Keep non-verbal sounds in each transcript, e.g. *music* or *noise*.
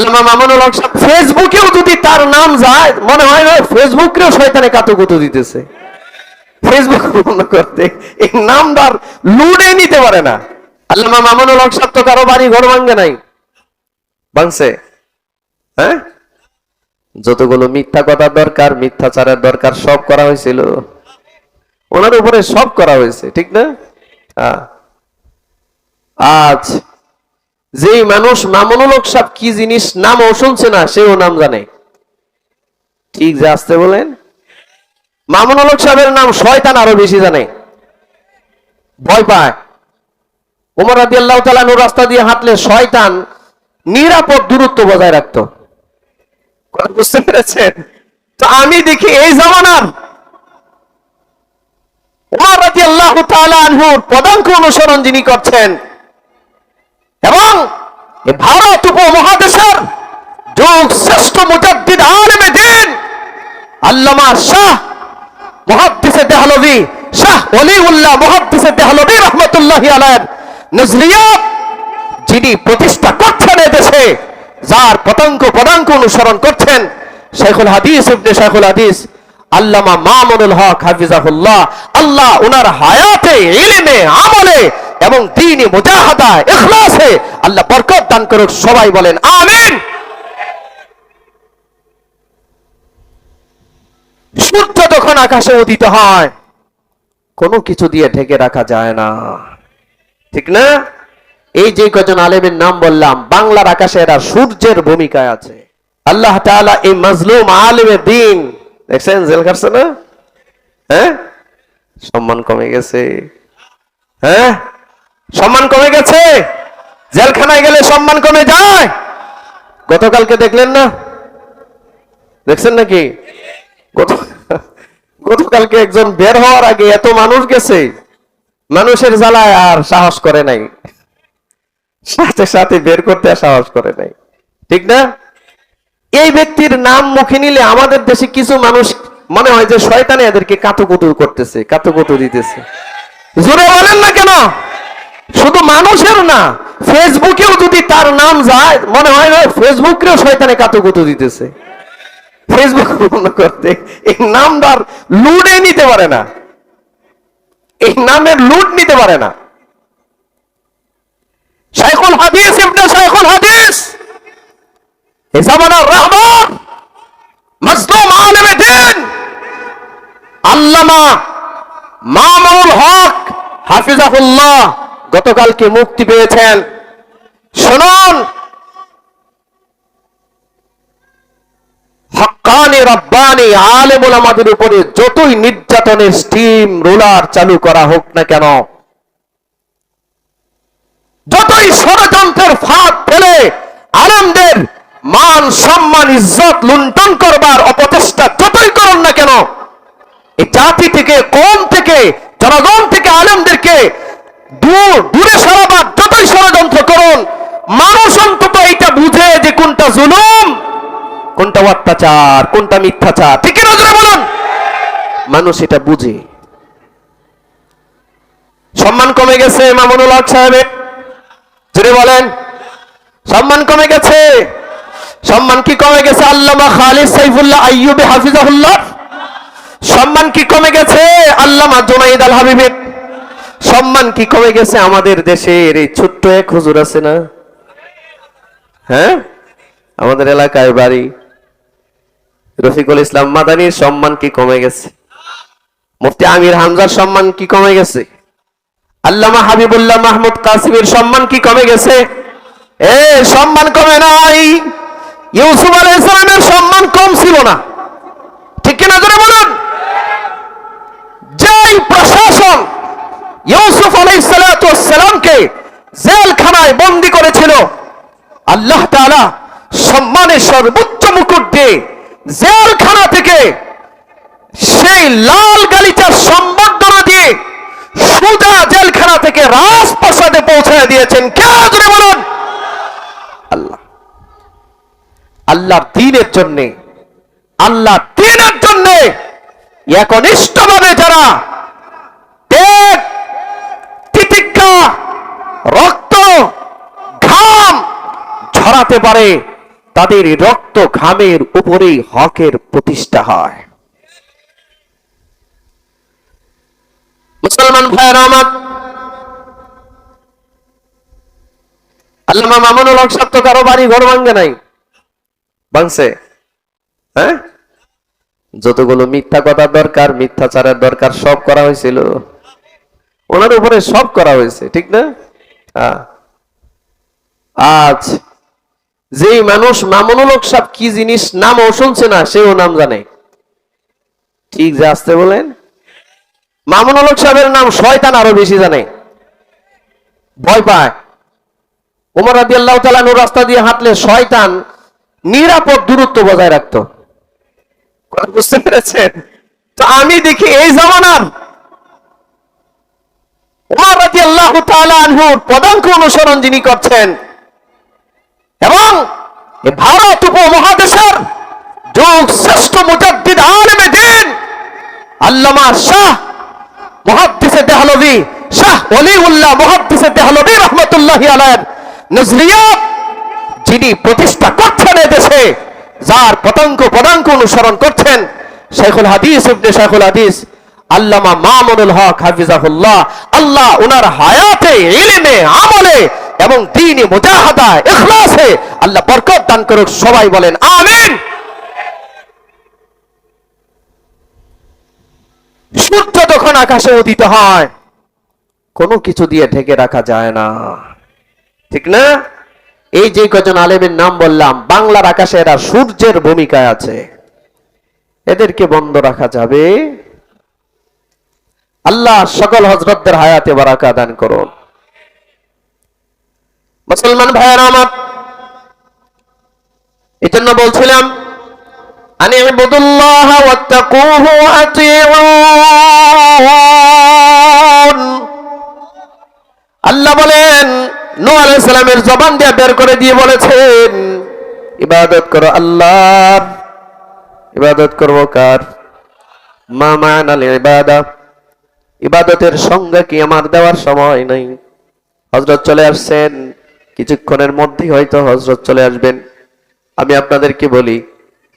আল্লামা মামুনুল হক সাহেব ফেসবুকেও যদি তার নাম যায়, মনে হয় না ফেসবুকেও শয়তানে কাতুকুতু দিতেছে। ফেসবুক করতে, এই লুডে নিতে পারে না। আল্লামা মামুনুল হক সাহেব তো কারও বাড়ি ঘর ভাঙ্গে নাই। ভাঙছে? হ্যাঁ? যতগুলো মিথ্যা কথার দরকার, মিথ্যাচারের দরকার, সব করা হয়েছিল। ওনার উপরে সব করা হয়েছে, ঠিক না। আজ যেই মানুষ মামুনুল হক সাহেব কি জিনিস নামও শুনছে না, সেও নাম জানে। ঠিক যে আসতে বলেন? মামুনুল হক সাহেবের নাম শয়তান আরও বেশি জানে। ভয় পায়। উমর রাদি আল্লাহ রাস্তা দিয়ে হাঁটলে শয়তান নিরাপদ দূরত্ব বজায় রাখতো। বুঝতে পেরেছেন? তো আমি দেখি এই জামানার। উমর রাদি আল্লাহ আনহুর পদাঙ্ক অনুসরণ যিনি করছেন এবং ভারত উপমহাদেশের যুগ শ্রেষ্ঠ মুজাদ্দিদ আলেমে দিন, আল্লামা শাহ মুহাদ্দিসে দেহলভি শাহ ওলিউল্লাহ মুহাদ্দিসে দেহলভি রহমতুল্লাহি নজরিয়াত, যিনি প্রতিষ্ঠা করছেন দেশে, যার পতঙ্গ পদাঙ্ক অনুসরণ করছেন শেখুল হাদিস ইবনে শেখুল হাদিস, আল্লামা মামুনুল হক হাফিজাহুল্লাহ, আল্লাহ ওনার হায়াতে, ইলমে, আমলে এবং দ্বীনি মুজাহাদা, ইখলাসে আল্লাহ বরকত দান করুক, সবাই বলেন, আমিন। সূর্য যখন আকাশে উদিত হয়, কোনো কিছু দিয়ে ঢেকে রাখা যায় না। ঠিক না? এই যে কজন আলেমের নাম বললাম, বাংলার আকাশে এরা সূর্যের ভূমিকায় আছে। আল্লাহ এই মাজলুম আলেমের দিন, দেখছেন, জেল কাটছে না? হ্যাঁ? সম্মান কমে গেছে। হ্যাঁ? সম্মান কমে গেছে? জেলখানায় গেলে সম্মান কমে যায়? গতকালকে দেখলেন না? দেখছেন নাকি? গতকালকে একজন বের হওয়ার আগে এত মানুষ গেছে, মানুষের জ্বালায় আর সাহস করে নাই। সাথে সাথে বের করতে আর সাহস করে নাই। ঠিক না? এই ব্যক্তির নাম মুখে নিলে আমাদের দেশে কিছু মানুষ মনে হয় যে শয়তানে এদেরকে কাতুকুতু করতেছে কাতুকুতু দিতেছে। জোরে বলেন না কেন? শুধু মানুষের না ফেসবুকেও যদি তার নাম যায়, মনে হয় না ফেসবুকেও শয়তানে কাতুকুতু দিতেছে। ফেসবুক করতে, এই নামদার লুডে নিতে পারে না। এই নামের লুট নিতে পারে না। শাইখুল হাদিস, ইবনে শাইখুল হাদিস। জামানার রাহবার মজলুম আলেমে দিন। আল্লামা মামুনুল হক, হাফিজাহুল্লাহ। গতকালকে মুক্তি পেয়েছেন। শুনুন। হক্কানি রব্বানি আলেমুল আমাদের উপরে যতই নির্যাতনের স্টিম রোলার চালু করা হোক না কেন, যতই ষড়যন্ত্রের ফাঁদ ফেলে আনন্দের মান, সম্মান, ইজ্জত লুণ্ঠন করবার অপচেষ্টা যতই করুন না কেন, এই জাতি থেকে কম থেকে, জনগণ থেকে আলেমদেরকে দূর, দূরে সরাবার যতই ষড়যন্ত্র করুন, মানুষ অন্তত এইটা বুঝে যে কোনটা জুলুম, কোনটা অত্যাচার, কোনটা মিথ্যাচার। ঠিক কিনা জোরে বলুন? মানুষ এটা বুঝে। সম্মান কমে গেছে মামুনুল হক সাহেবের। জোরে বলেন। সম্মান কমে গেছে। সম্মান কি কমে গেছে? আল্লামা খালিদ সাইফুল্লাহ আইয়ুবে হাফিজাহুল্লাহ। সম্মান কি কমে গেছে? আল্লামা জুনাইদ আল হাবিবের। সম্মান কি কমে গেছে আমাদের দেশের এই ছোট্ট এক হুজুর আছে না? হ্যাঁ? আমাদের এলাকায় বাড়ি। রফিকুল ইসলাম মাদানির সম্মান কি কমে গেছে? মুফতি আমির হামজার সম্মান কি কমে গেছে? আল্লামা হাবিবুল্লাহ মাহমুদ কাসিমের সম্মান কি কমে গেছে? এ, সম্মান কমে নাই। ইউসুফ আলাই ইসলামের সম্মান কম ছিল না। ঠিক কিনা করে বলুন? যেই প্রশাসন ইউসুফ আলাই সালামকে জেলখানায় বন্দি করেছিল। আল্লাহ তাআলা সম্মানের সর্বোচ্চ মুকুট দিয়ে জেলখানা থেকে সেই লাল গালিচার সম্বর্ধনা দিয়ে সোজা জেলখানা থেকে রাজপ্রাসাদে পৌঁছায় দিয়েছেন। কে জোরে বলুন? আল্লাহ। আল্লাহর দিনের জন্যে আল্লাহ দিনের জন্যে একনিষ্ঠভাবে যারা ঝরাতে পারে তাদের রক্ত ঘামের উপরেই হকের প্রতিষ্ঠা হয়। মুসলমান ভাইয়ের আমার আল্লামা মামুনুল হক সাহেব তো কারও বাড়ি ঘর ভাঙ্গে নাই। ভাঙছে? হ্যাঁ? যতগুলো মিথ্যা কথার দরকার মিথ্যাচারের দরকার সব করা হয়েছিল। ওনার উপরে সব করা হয়েছে ঠিক না। আজ যেই মানুষ মামুনুল সাহেব কি জিনিস নামও শুনছে না, সেও নাম জানে। ঠিক যে আসতে বলেন? মামুনুল সাহেবের নাম শয়তান আরও বেশি জানে। ভয় পায়। উমর রাদি আল্লাহ রাস্তা দিয়ে হাঁটলে শয়তান নিরাপদ দূরত্ব বজায় রাখতো। বুঝতে পেরেছেন? তো আমি দেখি এই জামানার উমর রাদি আল্লাহ আনহুর পদাঙ্ক অনুসরণ যিনি করছেন এবং ভারত উপমহাদেশের যুগ শ্রেষ্ঠ মুজাদ্দিদ আলেমে দিন, আল্লামা শাহ মুহাদ্দিসে দেহলভি শাহ ওলিউল্লাহ মুহাদ্দিসে দেহলভি রহমতুল্লাহি আলাইহির নজরিয়াত, যিনি প্রতিষ্ঠা করছেন দেশে, যার পতঙ্গ পদাঙ্ক অনুসরণ করছেন শেখুল হাদিস ইবনে শেখুল হাদিস, আল্লামা মামুনুল হক হাফিজাহুল্লাহ, আল্লাহ ওনার হায়াতে, ইলমে, আমলে এবং দ্বীনি মুজাহাদা, ইখলাসে আল্লাহ বরকত দান করুক, সবাই বলেন, আমিন। সূর্য যখন আকাশে উদিত হয়, কোনো কিছু দিয়ে ঢেকে রাখা যায় না। ঠিক না? এই যে কজন আলেমের নাম বললাম, বাংলার আকাশে এরা সূর্যের ভূমিকায় আছে। এদেরকে বন্ধ রাখা যাবে। আল্লাহ সকল হজরতদের হায়াতে বারাকা দান করুন। মুসলমান ভাইয়েরা আমার এই জন্য বলছিলাম, আনি ইবুদুল্লাহ ওয়াত্তাকুহু আতিউন আল্লাহ বলেন, নূহ আলাইহিস সালামের জবান দিয়ে বের করে দিয়ে বলেছেন, ইবাদত করো আল্লাহ। ইবাদত করব কার? মা মানাল ইবাদা। ইবাদতের সংজ্ঞা কি আমার দেওয়ার সময় নাই? হজরত চলে আসছেন। কিছুক্ষণের মধ্যেই হয়তো হজরত চলে আসবেন। আমি আপনাদেরকে বলি,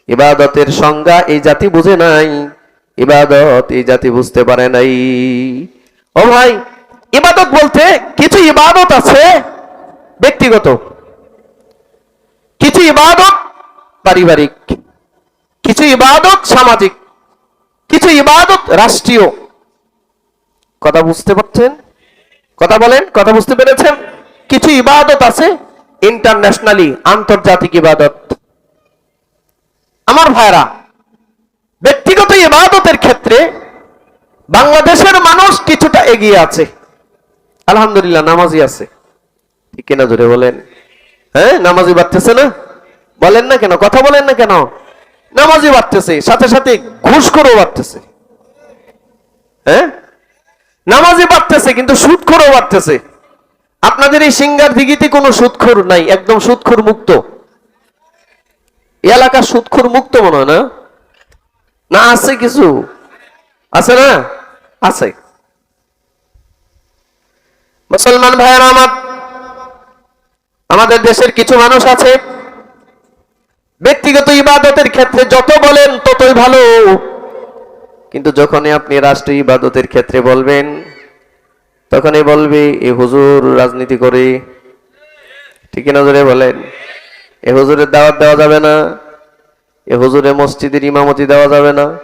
ইবাদতের সংজ্ঞা এই জাতি বুঝে নাই, ইবাদত এই জাতি বুঝতে পারে নাই। ও ভাই, ইবাদত বলতে কিছু ইবাদত আছে? ব্যক্তিগত। কিছু ইবাদত পারিবারিক, কিছু ইবাদত সামাজিক, কিছু ইবাদত রাষ্ট্রীয়। কথা বুঝতে পারছেন? কথা বলেন, কথা বুঝতে পেরেছেন? কিছু ইবাদত আছে? ইন্টারন্যাশনালি আন্তর্জাতিক ইবাদত। আমার ভাইরা ব্যক্তিগত ইবাদতের ক্ষেত্রে বাংলাদেশের মানুষ কিছুটা এগিয়ে আছে। আলহামদুলিল্লাহ নামাজি আছে। ঠিক কিনা জোরে বলেন? হ্যাঁ নামাজি বাড়তেছে না? বলেন না কেন? কথা বলেন না কেন? নামাজি বাড়তেছে সাথে সাথে ঘুষ করেও বাড়তেছে। হ্যাঁ? নামাজি বাড়তেছে কিন্তু সুদখোরও বাড়তেছে। আপনাদের এই সিঙ্গার দিঘিতে কোনো সুদখোর নাই, একদম সুদখোর মুক্ত। এলাকা সুদখোর মুক্ত মনে হয় না, আছে কিছু। আছে না? আছে। মুসলমান ভাইয়েরা, আমার আমাদের দেশের কিছু মানুষ আছে। ব্যক্তিগত ইবাদতের ক্ষেত্রে যত বলেন ততই ভালো। কিন্তু যখনই আপনি রাষ্ট্রীয় ইবাদতের ক্ষেত্রে বলবেন তখনই বলবে, এ হুজুর রাজনীতি করে। ঠিক নজরে বলেন। এ হুজুরের দাওয়াত দেওয়া যাবে না। এ হুজুরে মসজিদের ইমামতি দেওয়া যাবে না।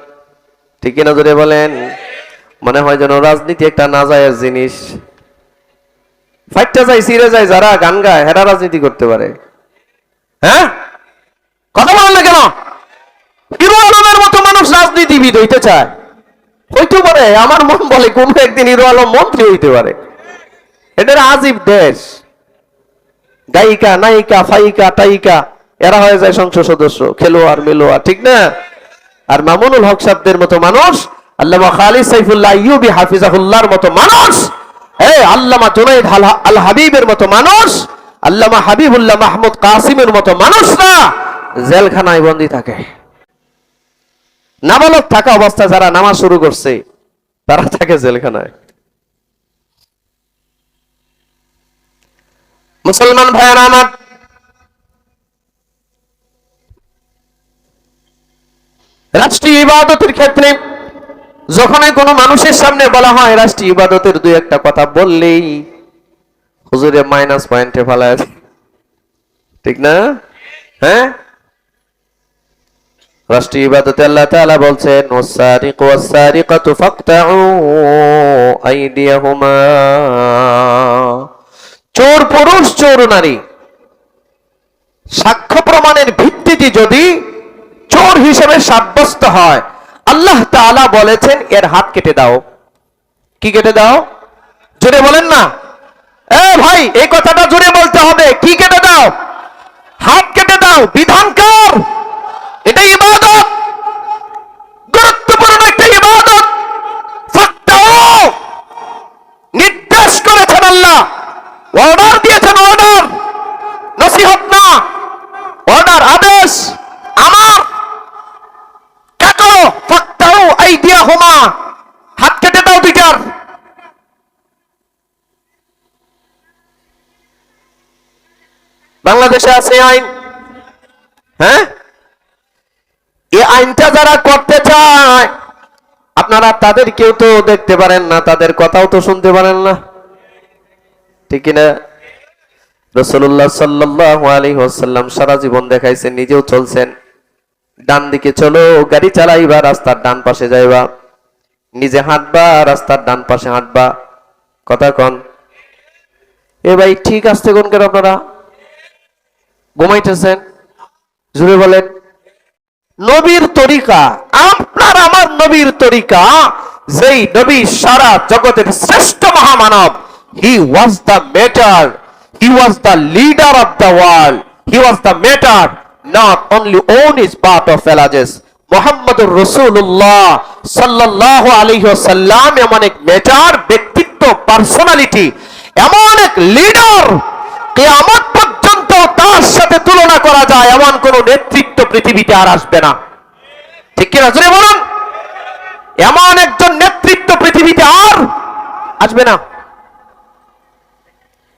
ঠিক নজরে বলেন। মনে হয় যেন রাজনীতি একটা নাজায়েজ জিনিস। ফাইটটা যায়, সিরে যায়, যারা গান গায়, হেরা রাজনীতি করতে পারে। হ্যাঁ? কথা বলেন না কেন? আলমের মতো মানুষ রাজনীতিবিদ হইতে চায়। হইতে পারে, আমার মন বলে কোন একদিন হিরো আলম মন্ত্রী হইতে পারে। এটার আজীব দেশ। গায়িকা, নায়িকা ফাইকা টাইকা এরা হয়ে যায় সংসদ সদস্য, খেলোয়াড়, মেলোয়াড়, ঠিক না? আর মামুনুল হক সাহেবদের মতো মানুষ, আল্লামা খালিদ সাইফুল্লাহ ইউবি হাফিজাহুল্লাহর মতো মানুষ এই আল্লামা জুনাইদ আল হাবিবের মতো মানুষ, আল্লামা হাবিবুল্লাহ মাহমুদ কাসিমের মতো মানুষরা জেলখানায় বন্দী থাকে। নাবালক থাকা অবস্থায় যারা নামাজ শুরু করছে, তারা থাকে জেলখানায়। মুসলমান ভাইয়ারা আমার, রাষ্ট্রীয় ইবাদতের ক্ষেত্রে যখনই কোনো মানুষের সামনে বলা হয়, রাষ্ট্রীয় ইবাদতের দুই একটা কথা বললেই হুজুরে মাইনাস পয়েন্টে ফেলায় ঠিক না? হ্যাঁ? রাষ্ট্রীয় ইবাদতে আল্লাহ তাআলা বলছেন ওয়াসারিকু ওয়াসারিকাতু ফাকতাউ আইদিয়াহুমা। চোর পুরুষ, চোর নারী। সাক্ষ্য প্রমাণের ভিত্তিতে যদি চোর হিসেবে সাব্যস্ত হয়, আল্লাহ তাআলা বলেছেন, এর হাত কেটে দাও। কি কেটে দাও? জোরে বলেন না। এ ভাই, এই কথাটা জোরে বলতে হবে। কি কেটে দাও? হাত কেটে দাও। বিধান বিধানকার! এটা ইবাদত। গুরুত্বপূর্ণ একটা ইবাদত। নির্দেশ করেছেন আল্লাহ। অর্ডার দিয়েছেন অর্ডার নসিহত না। অর্ডার আদেশ। আমার। কাটো ফাক্তাও আইডিয়া হোমা হাত কেটে দাও দুইটার বাংলাদেশে আছে আইন। হ্যাঁ? এই আইনটা যারা করতে চায়, আপনারা তাদের কেউ তো দেখতে পারেন না, তাদের কথাও তো শুনতে পারেন না। ঠিক কিনা? রসুল্লাহ সাল্লাহ আলী ওসাল্লাম সারা জীবন দেখাইছেন, নিজেও চলছেন। ডান দিকে চলো, গাড়ি চালাইবা, রাস্তার ডান পাশে যাইবা। নিজে হাঁটবা, রাস্তার ডান পাশে হাঁটবা। কথা কন। এ ভাই, ঠিক আসতে কোন কেন আপনারা? ঘুমাইতেছেন? জুড়ে বলেন। নবীর তরিকা, আপনার আমার নবীর তরিকা, যেই নবী সারা জগতের শ্রেষ্ঠ মহামানব he was the matter he was the leader of the world he was the matter not only own is part of এলাজেস মোহাম্মদুর রসুল্লাহ সাল্লাহ আলাইহি ওয়াসাল্লাম এমন এক মেটার ব্যক্তিত্ব পার্সোনালিটি এমন এক লিডার কিয়ামত তার সাথে তুলনা করা যায়, এমন কোন নেতৃত্ব পৃথিবীতে আর আসবে না। ঠিক কিনা? জোরে বলুন। এমন একজন নেতৃত্ব পৃথিবীতে আর আসবে না।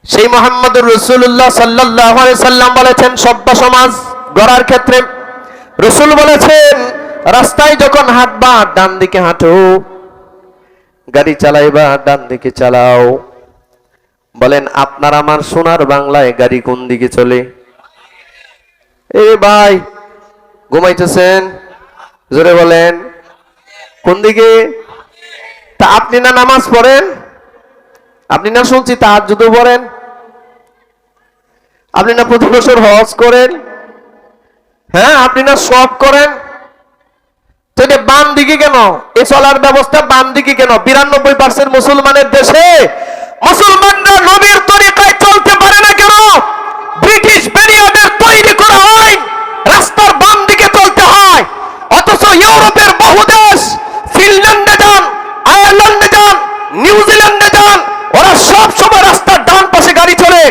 সেই মোহাম্মদুর রসুল্লাহ সাল্লাহ সাল্লাম বলেছেন, সভ্য সমাজ গড়ার ক্ষেত্রে রসুল বলেছেন, রাস্তায় যখন হাঁটবা ডান দিকে হাঁটো, গাড়ি চালাইবা ডান দিকে চালাও। বলেন, আপনার আমার সোনার বাংলায় গাড়ি কোন দিকে চলে? এ ভাই, ঘুমাইতেছেন? জোরে বলেন, কোন দিকে? তা আপনি না নামাজ পড়েন? আপনি না শুনছি তার যুদ্ধ পড়েন? আপনি না প্রতি বছর হজ করেন? হ্যাঁ আপনি না সব করেন? বাম দিকে কেন? এ চলার ব্যবস্থা বাম দিকে কেন? বিরানব্বই পার্সেন্ট মুসলমানের দেশে মুসলমানরা নবীর তরিকায় চলতে পারে না কেন? ব্রিটিশ ব্যারিয়ারদের তৈরি করা হয়, রাস্তার বাম দিকে চলতে হয়। অথচ ইউরোপের বহু দেশ, ফিনল্যান্ডে যান, আয়ারল্যান্ডে যান, নিউজিল্যান্ডে যান, ওরা সব সময় রাস্তার ডান পাশে গাড়ি চলে,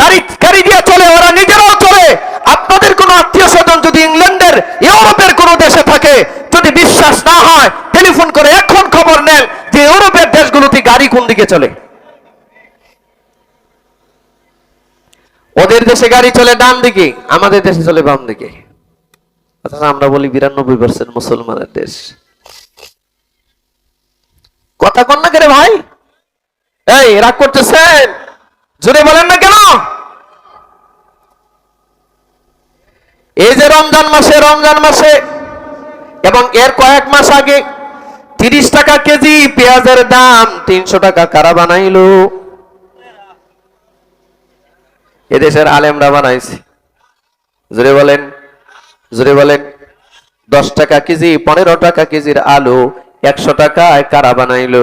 গাড়ি গাড়ি দিয়ে চলে, ওরা নিজেরাও চলে। আপনাদের কোনো আত্মীয় স্বজন যদি ইংল্যান্ডের, ইউরোপের কোনো দেশে থাকে, যদি বিশ্বাস না হয়, টেলিফোন করে এখন খবর নেন যে ইউরোপের দেশগুলোতে গাড়ি কোন দিকে চলে। ওদের দেশে গাড়ি চলে ডান দিকে, আমাদের দেশে চলে বাম দিকে। অথচ আমরা বলি বিরানব্বই পার্সেন্ট মুসলমানের দেশ। কথা কন না কেন ভাই? এই, রাগ করতেছেন? জোরে বলেন না কেন? এই যে রমজান মাসে রমজান মাসে, এবং এর কয়েক মাস আগে তিরিশ টাকা কেজি পেঁয়াজের দাম তিনশো টাকা কারা বানাইলো? এদেশের আলেমরা বানাইছে। জোরে বলেন জোরে বলেন, দশ টাকা কেজি, পনেরো টাকা কেজির আলু, একশো টাকায় কারা বানাইল?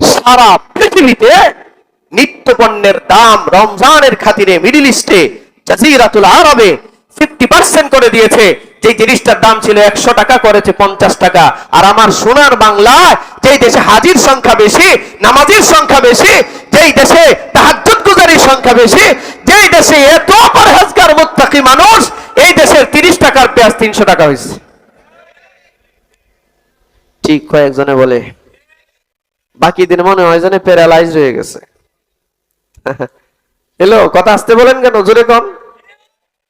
সারা পৃথিবীতে নিত্য পণ্যের দাম রমজানের খাতিরে মিডিল ইস্টে জাজিরাতুল আরবে ফিফটি পার্সেন্ট করে দিয়েছে। যে জিনিসটার দাম ছিল একশো টাকা করেছে পঞ্চাশ টাকা। আর আমার সোনার বাংলায় যেই দেশে হাজির সংখ্যা বেশি, নামাজির সংখ্যা বেশি, যেই দেশে তাহাজ্জুদ গুজারির সংখ্যা বেশি, যেই দেশে এত পরহেজগার মুত্তাকি মানুষ, এই দেশের তিরিশ টাকার পেঁয়াজ তিনশো টাকা হয়েছে। ঠিক কয়েকজনে বলে, বাকি দিন মনে হয় যেন প্যারালাইজ হয়ে গেছে। *laughs* এলো, কথা আসতে বলেন কেন? জোরে কম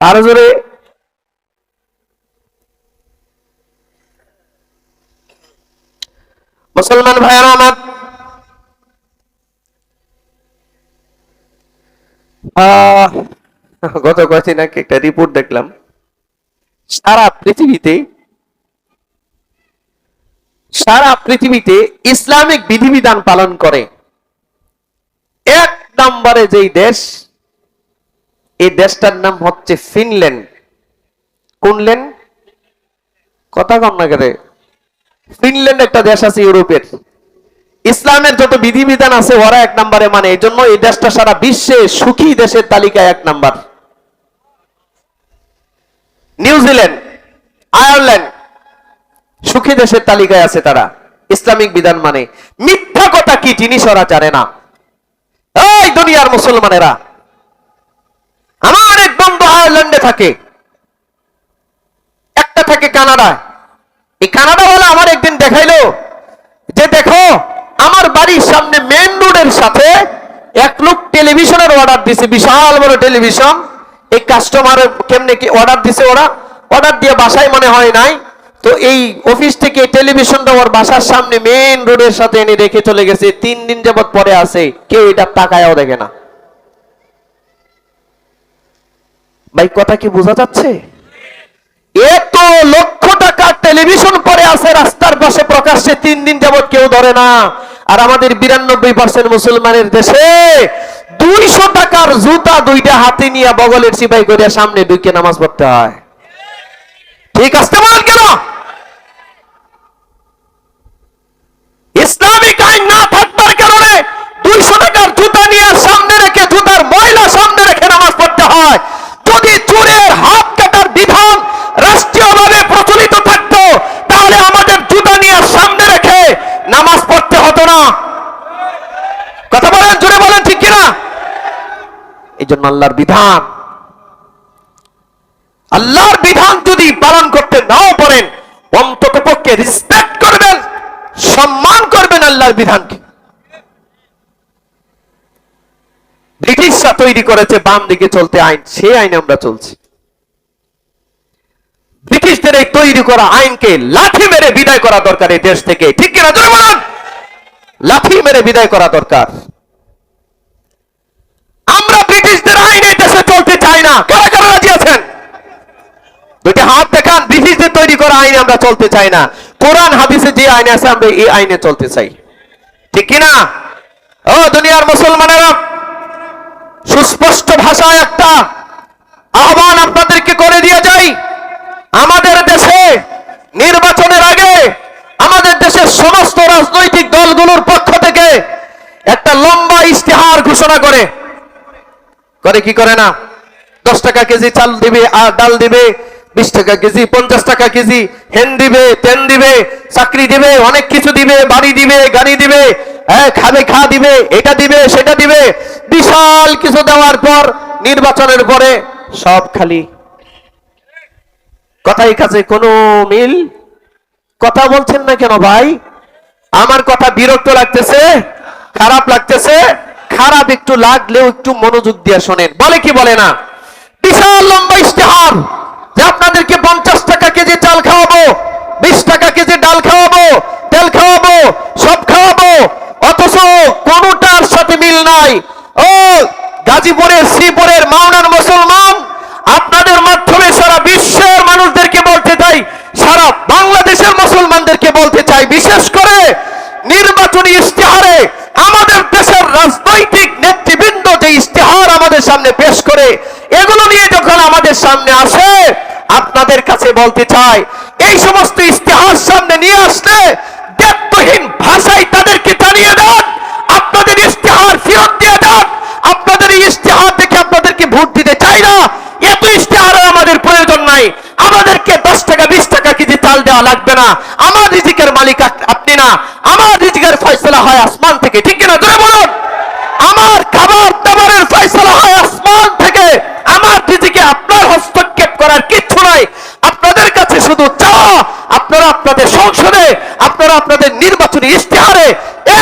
আরও জোরে। মুসলমান ভাইয়েরা আমার। গত কয়েকদিন আগে একটা রিপোর্ট দেখলাম। সারা পৃথিবীতে সারা পৃথিবীতে ইসলামিক বিধিবিধান পালন করে। এক নম্বরে যেই দেশ, এই দেশটার নাম হচ্ছে ফিনল্যান্ড। কোনল্যান্ড? কথা কম না ফিনল্যান্ড একটা দেশ আছে ইউরোপের। ইসলামের যত বিধিবিধান আছে, ওরা এক নম্বরে মানে এই জন্য এই দেশটা সারা বিশ্বে সুখী দেশের তালিকায় এক নাম্বার। নিউজিল্যান্ড আয়ারল্যান্ড, সুখী দেশের তালিকায় আছে তারা। ইসলামিক বিধান মানে মিথ্যা কথা কি জিনিস ওরা জানে না। এই দুনিয়ার মুসলমানেরা, আমার এক বন্ধু আয়ারল্যান্ডে থাকে। একটা থাকে কানাডায়। এই কানাডা বলে আমার একদিন দেখাইলো যে দেখো, আমার বাড়ির সামনে মেন রোডের সাথে এক লোক টেলিভিশনের অর্ডার দিছে, বিশাল বড় টেলিভিশন এই কাস্টমার কেমনে কি অর্ডার দিছে ওরা? অর্ডার দিয়ে বাসায় মনে হয় নাই। তো এই অফিস থেকে টেলিভিশনটা ওর বাসার সামনে মেন রোডের সাথে এনে রেখে চলে গেছে। তিন দিন যাবত পরে আছে, কেউ এটা তাকায়ও দেখে না। ভাই, কথা কি বোঝা যাচ্ছে? এত লক্ষ টাকার টেলিভিশন পরে আছে, রাস্তার পাশে প্রকাশ্যে তিন দিন যাবত কেউ ধরে না। আর আমাদের বিরানব্বই পার্সেন্ট মুসলমানের দেশে দুইশো টাকার জুতা দুইটা হাতে নিয়ে বগলের সিপাই করে সামনে ঢুকে নামাজ পড়তে হয়। ঠিক আসতে বলেন কেন? ইসলামিক আইন না থাকবার কারণে দুইশো টাকার জুতা নিয়ে সামনে রেখে জুতার ময়লা সামনে রেখে নামাজ পড়তে হয় যদি চোরের হাত কাটার বিধান রাষ্ট্রীয়ভাবে প্রচলিত থাকতো তাহলে আমাদের জুতা নিয়ে সামনে রেখে নামাজ পড়তে হতো না কথা বলেন জোরে বলেন ঠিক কিনা এই জন্য আল্লাহর বিধান। আল্লাহর বিধান যদি পালন করতে নাও পারেন, অন্তত পক্ষে রেসপেক্ট করবেন, সম্মান করবেন আল্লাহর বিধানকে। ব্রিটিশরা তৈরি করেছে বাম দিকে চলতে আইন, সেই আইনে আমরা চলছি। ব্রিটিশদের এই তৈরি করা আইনকে লাঠি মেরে বিদায় করা দরকার এই দেশ থেকে। ঠিক কিনা জোরে লাঠি মেরে বিদায় করা দরকার। আমরা ব্রিটিশদের আইন এই দেশে চলতে চাই না কারা কারা রাজি আছেন দুটি হাত দেখান ব্রিটিশদের তৈরি করা আইনে আমরা চলতে চাই না। কোরআন, হাদিসে যে আইনে আছে, আমরা এই আইনে চলতে চাই। ঠিক কিনা? ও দুনিয়ার মুসলমানেরা, সুস্পষ্ট ভাষায় একটা আহ্বান আপনাদেরকে করে দিয়ে যাই। আমাদের দেশে নির্বাচনের আগে আমাদের দেশের সমস্ত রাজনৈতিক দলগুলোর পক্ষ থেকে একটা লম্বা ইশতেহার ঘোষণা করে। করে কি করে না? দশ টাকা কেজি চাল দিবে, আর ডাল দিবে বিশ টাকা কেজি, পঞ্চাশ টাকা কেজি হেন দিবে তেন দিবে, চাকরি দিবে, অনেক কিছু দিবে, বাড়ি দিবে, গাড়ি দিবে হ্যাঁ খাবে, খা দিবে, এটা দিবে, সেটা দিবে। বিশাল কিছু দেওয়ার পর, নির্বাচনের পরে সব খালি। কথাই কাছে কোনো মিল? কথা বলছেন না কেন ভাই? আমার কথা বিরক্ত লাগতেছে, খারাপ লাগতেছে, খারাপ একটু লাগলেও একটু মনোযোগ দিয়ে শোনেন। বলে কি বলে না? বিশাল লম্বা ইশতেহার। যে আপনাদেরকে পঞ্চাশ টাকা কেজি চাল খাওয়াবো, বিশ টাকা কেজি ডাল খাওয়াবো, তেল খাওয়াবো, সব খাওয়াবো, অথচ কোনটার সাথে মিল নাই। ও গাজীপুরের, শ্রীপুরের মাওনার মুসলমান, আপনাদের মাধ্যমে সারা বিশ্বের মানুষদেরকে বলতে চাই, সারা বাংলাদেশের মুসলমানদেরকে বলতে চাই, বিশেষ করে নির্বাচনী ইশতেহারে আমাদের দেশের রাজনৈতিক আমাদের সামনে পেশ করে, এগুলো নিয়ে যখন আমাদের সামনে আসে, আপনাদের কাছে বলতে চাই, এই সমস্ত ইশতেহার সামনে নিয়ে আসলে দায়িত্বহীন ভাষায় তাদেরকে জানিয়ে দেন, আপনাদের ইশতেহার ফেরত দিয়ে দেন, আপনাদের এই ইশতেহার দেখে আপনাদেরকে ভোট দিতে চাই না। এত ইশতেহারের আমাদের প্রয়োজন নাই। আমাদেরকে দশ টাকা, বিশ টাকা কেজি চাল দেওয়া লাগবে না। আমার রিজিকের মালিক আপনি না। আমার রিজিকের ফয়সলা হয় আসমান থেকে। ঠিক কিনা? জোরে বলুন আমার খাবার দাবারের ফয়সলা হয় আসমান থেকে আমার রিজিকে আপনার হস্তক্ষেপ করার কিচ্ছু নাই আপনাদের কাছে শুধু চাওয়া আপনারা আপনাদের সংসদে আপনারা আপনাদের নির্বাচনী ইশতেহারে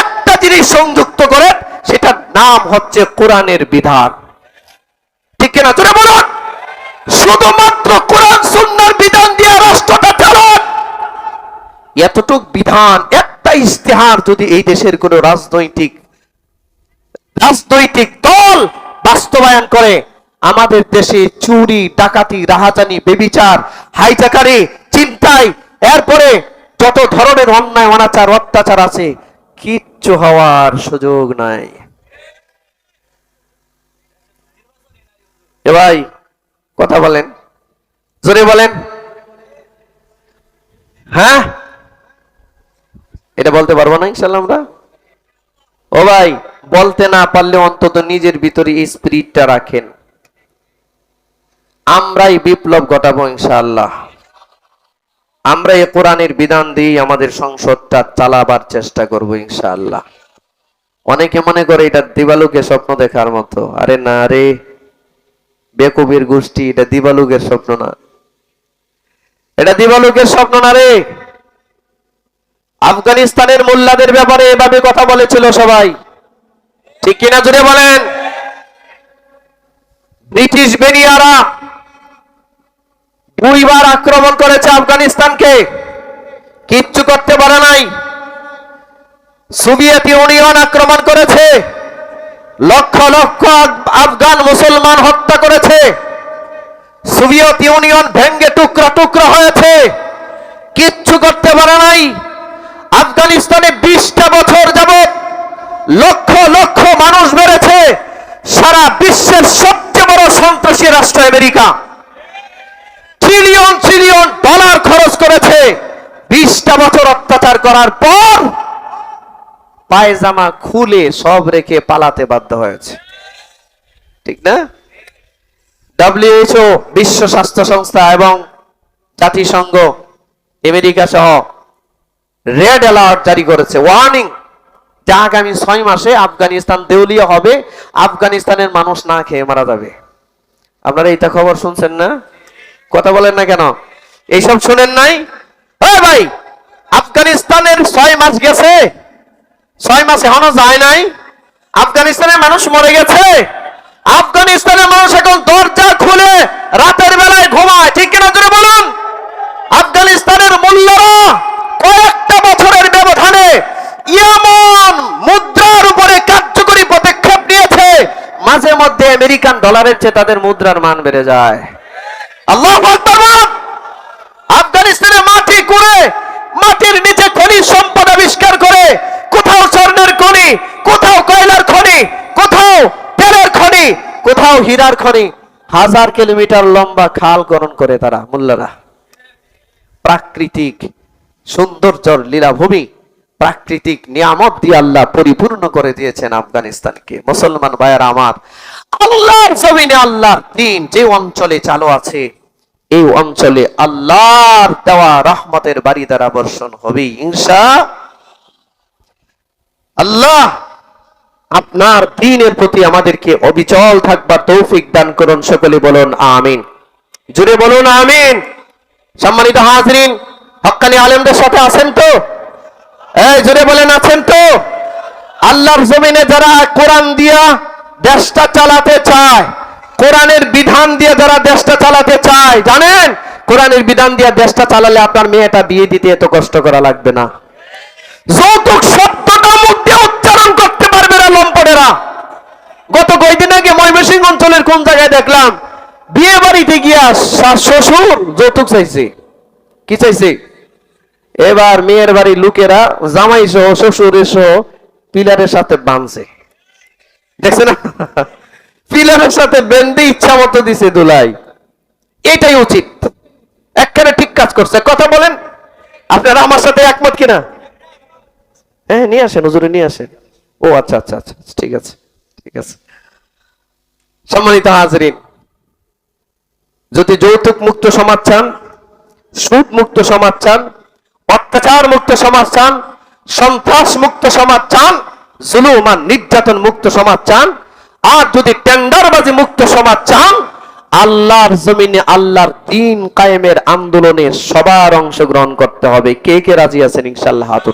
একটা জিনিস সংযুক্ত করেন সেটার নাম হচ্ছে কোরআনের বিধান। ঠিক কিনা? জোরে বলুন। শুধুমাত্র কোরআন, সুন্নার বিধান দিয়ে রাষ্ট্রটা চালান। এতটুক বিধান, একটা ইশতেহার যদি এই দেশের কোন রাজনৈতিক রাজনৈতিক দল বাস্তবায়ন করে, আমাদের দেশে চুরি, ডাকাতি, রাহাজানি, বেবিচার, হাইজাকারি, চিন্তাই, এরপরে যত ধরনের অন্যায়, অনাচার, অত্যাচার আছে, কিচ্ছু হওয়ার সুযোগ নাই। এ ভাই, কথা বলেন। জোরে বলেন। হ্যাঁ? এটা বলতে পারব না ইনশাল্লাহ আমরা? ও ভাই, বলতে না পারলে অন্তত নিজের ভিতরে এই স্পিরিটটা রাখেন। আমরাই বিপ্লব ঘটাবো ইনশাআল্লাহ। আমরা এই কোরআনের বিধান দিয়ে আমাদের সংসদটা চালাবার চেষ্টা করব ইনশাআল্লাহ। অনেকে মনে করে এটা দিবালুকে স্বপ্ন দেখার মতো। আরে না রে। বেকুবের গোষ্ঠী, এটা দিবালুকের স্বপ্ন না। এটা দিবালুকের স্বপ্ন না রে। আফগানিস্তানের মোল্লাদের ব্যাপারে এভাবে কথা বলেছিল সবাই। ঠিক কিনা জুড়ে বলেন? ব্রিটিশ বেরিয়ারা দুইবার আক্রমণ করেছে আফগানিস্তানকে। কিচ্ছু করতে পারে নাই। সোভিয়েত ইউনিয়ন আক্রমণ করেছে। লক্ষ লক্ষ আফগান মুসলমান হত্যা করেছে। সোভিয়েত ইউনিয়ন ভেঙ্গে টুকরা টুকরা হয়েছে। কিচ্ছু করতে পারে নাই। আফগানিস্তানে বিশটা বছর যাবত লক্ষ লক্ষ মানুষ বেড়েছে সারা বিশ্বের সবচেয়ে বড় সন্ত্রাসী রাষ্ট্র আমেরিকা। ট্রিলিয়ন ট্রিলিয়ন ডলার খরচ করেছে। বিশটা বছর অত্যাচার করার পর পায়জামা খুলে সব রেখে পালাতে বাধ্য হয়েছে। ঠিক না? ডাব্লিউএইচও বিশ্ব স্বাস্থ্য সংস্থা এবং জাতিসংঘ, আমেরিকা সহ রেড অ্যালার্ট জারি করেছে। ওয়ার্নিং যে আগামী ছয় মাসে আফগানিস্তান দেউলিয়া হবে, আফগানিস্তানের মানুষ না খেয়ে মারা যাবে। আপনারা এইটা খবর শুনছেন না? কথা বলেন না কেন? এইসব শুনেন নাই? ভাই, আফগানিস্তানের ছয় মাস গেছে। ছয় মাস এখনও যায় নাই। আফগানিস্তানের মানুষ মরে গেছে। আফগানিস্তানের মানুষ এখন দরজা খুলে রাতের বেলায় ঘুমায়। ঠিক কিনা জোরে বলুন? আফগানিস্তানের মূল্যরা কয়েকটা বছরের ব্যবধানে এমন মুদ্রার উপরে কার্যকরী পদক্ষেপ নিয়েছে। মাঝে মধ্যে আমেরিকান ডলারের চেয়ে তাদের মুদ্রার মান বেড়ে যায়। আল্লাহ আফগানিস্তানে মাটি করে মাটির নিচে খনিজ সম্পদ আবিষ্কার করে কোথাও কয়লার খনি, কোথাও তেলের খনি, কোথাও হীরার খনি। হাজার কিলোমিটার লম্বা খাল গণন করে তারা, মোল্লারা। প্রাকৃতিক সৌন্দর্যর লীলাভূমি, প্রাকৃতিক নিয়ামত দিয়ে আল্লাহ পরিপূর্ণ করে দিয়েছেন আফগানিস্তানকে। মুসলমান ভাইয়ের আমার, আল্লাহর জমিনে আল্লাহর দিন যে অঞ্চলে চালু আছে, এই অঞ্চলে আল্লাহর দেওয়া রহমতের বাড়ি দ্বারা বর্ষণ হবে ইনশা আল্লাহ, আপনার দিনের প্রতি আমাদেরকে অবিচল থাকবার তৌফিক দান করুন, সকলে বলুন আমিন। জুড়ে বলুন আমিন। সম্মানিত হাজরিন হক্কানি আলেমদের সাথে আছেন তো? এই জুড়ে বলেন, আছেন তো? আল্লাহর জমিনে যারা কোরআন দিয়া দেশটা চালাতে চায়, কোরআনের বিধান দিয়ে যারা দেশটা চালাতে চায়, জানেন? কোরআনের বিধান দিয়ে দেশটা চালালে আপনার মেয়েটা বিয়ে দিতে এত কষ্ট করা লাগবে না। যৌতুক মুখ দিয়ে উচ্চারণ করতে পারবে না লম্পটেরা। গত কয়েকদিন আগে ময়মনসিংহ অঞ্চলের কোন জায়গায় দেখলাম, বিয়ে বাড়িতে গিয়া শ্বশুর যৌতুক চাইছে। কি চাইছে? এবার মেয়ের বাড়ির লোকেরা, জামাই সহ, শ্বশুরের সহ পিলারের সাথে বাঁধছে দেখছে না? পিলারের সাথে বেঁধে ইচ্ছা মতো দিছে দুলাই। এটাই উচিত। একখানে ঠিক কাজ করছে। কথা বলেন, আপনারা আমার সাথে একমত কিনা? হ্যাঁ নিয়ে আসেন, হুজুরে নিয়ে আসেন। ও আচ্ছা আচ্ছা আচ্ছা ঠিক আছে ঠিক আছে। সম্মানিত হাজরিন, যদি যৌতুক মুক্ত সমাজ চান সুদ মুক্ত সমাজ চান অত্যাচার মুক্ত সমাজ চান সন্ত্রাস মুক্ত সমাজ চান জুলুম আর নির্যাতন মুক্ত সমাজ চান, আর যদি টেন্ডারবাজি মুক্ত সমাজ চান, আল্লাহর জমিনে আল্লাহর দিন কায়েমের আন্দোলনে সবার অংশগ্রহণ করতে হবে। কে কে রাজি আছেন? ইনশাল্লাহ হাত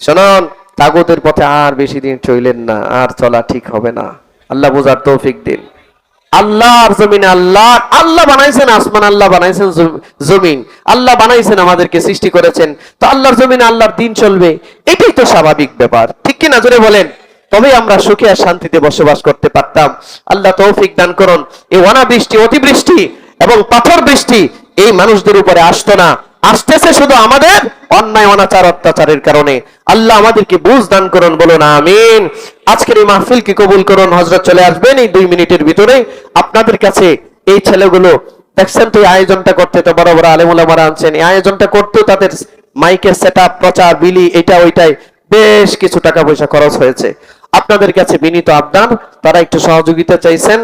শোনান, তাগতের পথে আর বেশি দিন চইলেন না, আর চলা ঠিক হবে না। আল্লাহ বোঝার তৌফিক দিন। আল্লাহর জমিনে আল্লাহ আল্লাহ বানাইছেন আসমান, আল্লাহ বানাইছেন জমিন। আল্লাহ বানাইছেন আমাদেরকে সৃষ্টি করেছেন। তো আল্লাহর জমিনে আল্লাহর দিন চলবে, এটাই তো স্বাভাবিক ব্যাপার। ঠিক কি না? জোরে বলেন। তবে আমরা সুখে আর শান্তিতে বসবাস করতে পারতাম। আল্লাহ তৌফিক দান করুন। এই অনাবৃষ্টি, অতিবৃষ্টি এবং পাথর বৃষ্টি এই মানুষদের উপরে আসতো না। আসতেছে শুধু আমাদের অন্যায়, অনাচার, অত্যাচারের কারণে। আল্লাহ আমাদেরকে বুঝ দান করুন, বলুন, আমিন। আজকের এই মাহফিলকে কবুল করুন? হজরত চলে আসবেন এই দুই মিনিটের ভিতরে। আপনাদের কাছে এই ছেলেগুলো, দেখছেন তো আয়োজনটা করতে তো বড় বড় আলেমুলামারা আনছেন। এই আয়োজনটা করতেও তাদের মাইকের সেট প্রচার, বিলি, এটা ওইটাই। বেশ কিছু টাকা পয়সা খরচ হয়েছে। আপনাদের কাছে বিনীত আবদান তারা একটু সহযোগিতা চাইছেন।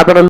আপনারা